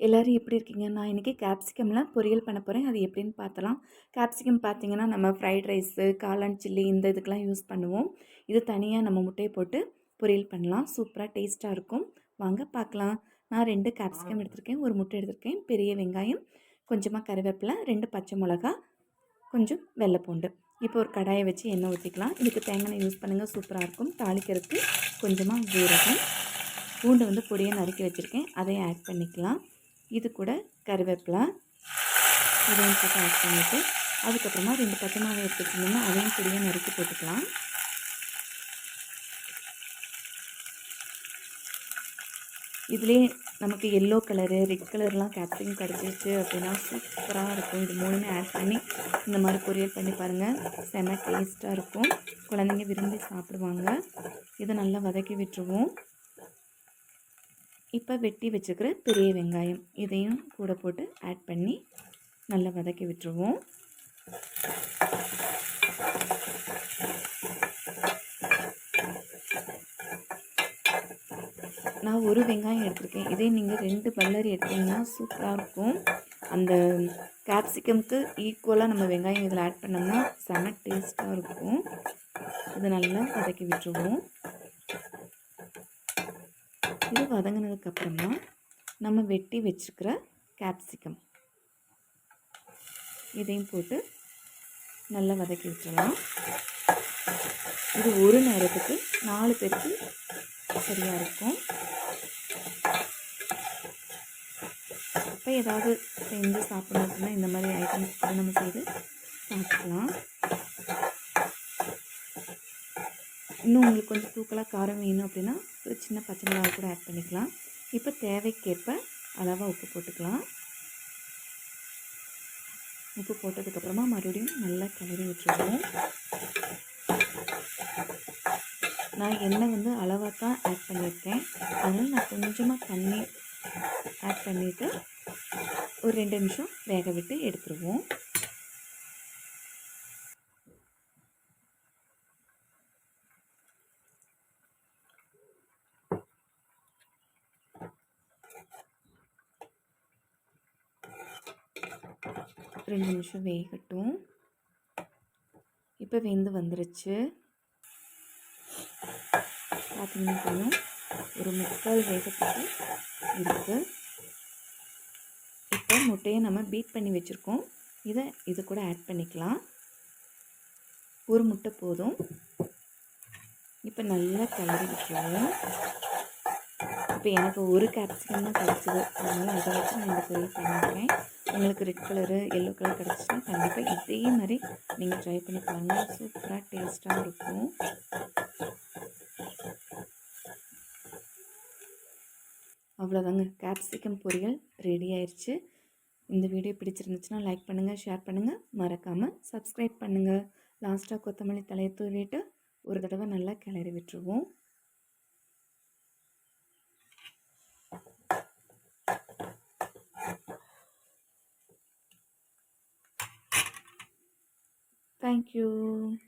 எல்லோரும் எப்படி இருக்கீங்க? நான் இன்றைக்கி கேப்சிகம்லாம் பொரியல் பண்ண போகிறேன் அது எப்படின்னு பார்த்தலாம். கேப்சிகம் பார்த்தீங்கன்னா நம்ம ஃப்ரைட் ரைஸு காளான் சில்லி இந்த இதுக்கெலாம் யூஸ் பண்ணுவோம். இது தனியாக நம்ம முட்டையை போட்டு பொரியல் பண்ணலாம். சூப்பராக டேஸ்ட்டாக இருக்கும். வாங்க பார்க்கலாம். நான் ரெண்டு கேப்சிகம் எடுத்திருக்கேன். ஒரு முட்டை எடுத்திருக்கேன். பெரிய வெங்காயம் கொஞ்சமாக கருவேப்பிலை ரெண்டு பச்சை மிளகா கொஞ்சம் வெள்ளைப்பூண்டு. இப்போ ஒரு கடாயை வச்சு எண்ணெய் ஊற்றிக்கலாம் இதுக்கு தேங்காய் யூஸ் பண்ணுங்கள் சூப்பராக இருக்கும். தாளிக்கிறதுக்கு கொஞ்சமாக ஜீரகம் பூண்டு வந்து பொடியை நறுக்கி வச்சுருக்கேன். அதையும் ஆட் பண்ணிக்கலாம். இது கூட கருவேப்பிலை. இதையும் போட்டு ஆட் பண்ணிவிட்டு அதுக்கப்புறமா ரெண்டு பச்சை மிளகாய் எடுத்துக்கிட்டோம்னா அதையும் கூடிய நறுக்கி போட்டுக்கலாம். இதிலே நமக்கு எல்லோ கலரு ரெட் கலர்லாம் கேப்சிகம் கிடச்சிருச்சு அப்படின்னா சூப்பராக இருக்கும். இது மூணுமே ஆட் பண்ணி இந்த மாதிரி பொரியல் பண்ணி பாருங்கள் செம டேஸ்ட்டாக இருக்கும். குழந்தைங்க விரும்பி சாப்பிடுவாங்க. இதை நல்லா வதக்கி விட்டுருவோம். இப்போ வெட்டி வச்சுக்கிற பெரிய வெங்காயம் இதையும் கூட போட்டு ஆட் பண்ணி நல்லா வதக்கி விட்டுருவோம். நான் ஒரு வெங்காயம் எடுத்திருக்கேன். இதே நீங்கள் ரெண்டு பல்லரி எடுத்தீங்கன்னா சூப்பராக இருக்கும். அந்த கேப்சிகம்க்கு ஈக்குவலாக நம்ம வெங்காயம் இதில் ஆட் பண்ணோம்னா செம டேஸ்ட்டாக இருக்கும். இதை நல்லா வதக்கி விட்டுருவோம். இது வதங்கினதுக்கப்புறமா நம்ம வெட்டி வச்சுருக்கிற கேப்சிகம் இதையும் போட்டு நல்லா வதக்கி விட்டுடலாம் இது ஒரு நேரத்துக்கு நாலு பேருக்கு சரியாக இருக்கும். அப்போ ஏதாவது செஞ்சு சாப்பிடணும் அப்படின்னா இந்த மாதிரி ஐட்டம்ஸ் நம்ம செய்து சாப்பிடலாம் இன்னும் உங்களுக்கு கொஞ்சம் தூக்கலாக காரம் வேணும் அப்படின்னா ஒரு சின்ன பச்சை மிளகா கூட ஆட் பண்ணிக்கலாம். இப்போ தேவைக்கேற்ப அளவாக உப்பு போட்டுக்கலாம். உப்பு போட்டதுக்கப்புறமா மறுபடியும் நல்லா கிளறி விட்டுருவோம். நான் எண்ணெய் வந்து அளவாக தான் ஆட் பண்ணியிருக்கேன். அதனால் நான் கொஞ்சமாக தண்ணி ஆட் பண்ணிவிட்டு ஒரு ரெண்டு நிமிஷம் வேக விட்டு எடுத்துருவோம். ரெண்டு நிமிஷம் வேகட்டும். இப்போ வெந்து வந்துருச்சு. பார்த்தீங்கன்னா ஒரு முக்கால் வேகத்துக்கு இருக்குது இப்போ முட்டையை நம்ம பீட் பண்ணி வச்சுருக்கோம். இதை இது கூட ஆட் பண்ணிக்கலாம். ஒரு முட்டை போதும். இப்போ நல்லா கலரி விட்டுருவோம். இப்போ எனக்கு ஒரு கேப்சிகம் தான் கிடச்சிது. அதனால் அதை வச்சு நான் இந்த பொருள் பண்ணிக்கிறேன். உங்களுக்கு ரெட் கலரு எல்லோ கலர் கிடச்சிச்சுன்னா கண்டிப்பாக இதே மாதிரி நீங்கள் ட்ரை பண்ணி பாருங்கள் சூப்பராக டேஸ்ட்டாக இருக்கும். அவ்வளோதாங்க கேப்சிகம் பொரியல் ரெடி ஆயிடுச்சு இந்த வீடியோ பிடிச்சிருந்துச்சுன்னா லைக் பண்ணுங்கள் ஷேர் பண்ணுங்கள் மறக்காமல் சப்ஸ்கிரைப் பண்ணுங்கள் லாஸ்ட்டாக கொத்தமல்லி தலையை தூவிட்டு ஒரு தடவை நல்லா கிளறி விட்டுருவோம். Thank you.